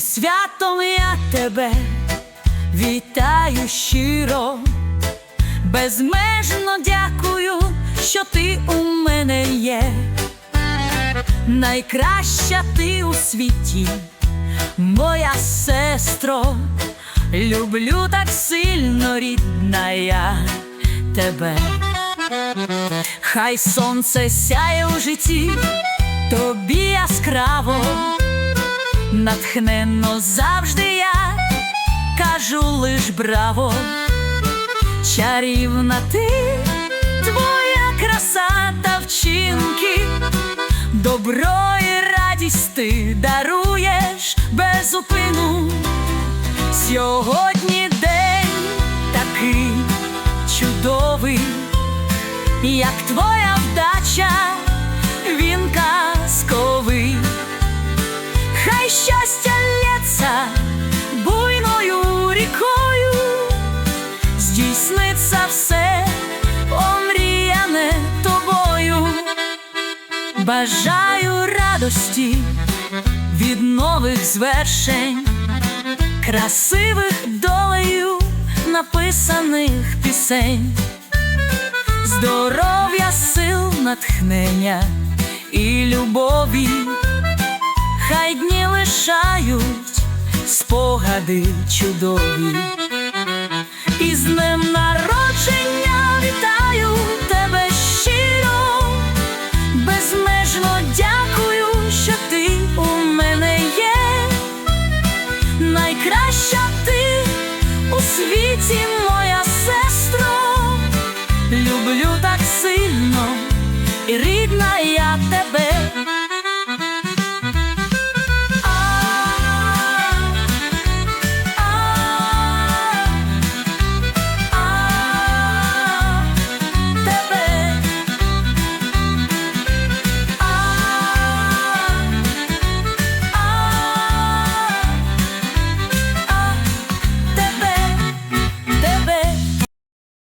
святом я тебе вітаю щиро, безмежно дякую, що ти у мене є. Найкраща ти у світі, моя сестро, люблю так сильно, рідна я тебе. Хай сонце сяє у житті, тобі яскраво, натхненно завжди я кажу лиш браво, чарівна ти, твоя краса та вчинки, добро і радість ти даруєш без упину. Сьогодні день такий чудовий, як твоя вдача, він Бажаю радості від нових звершень, красивих долею написаних пісень, здоров'я, сил, натхнення і любові, хай дні лишають спогади чудові, світі, моя сестро, люблю так сильно.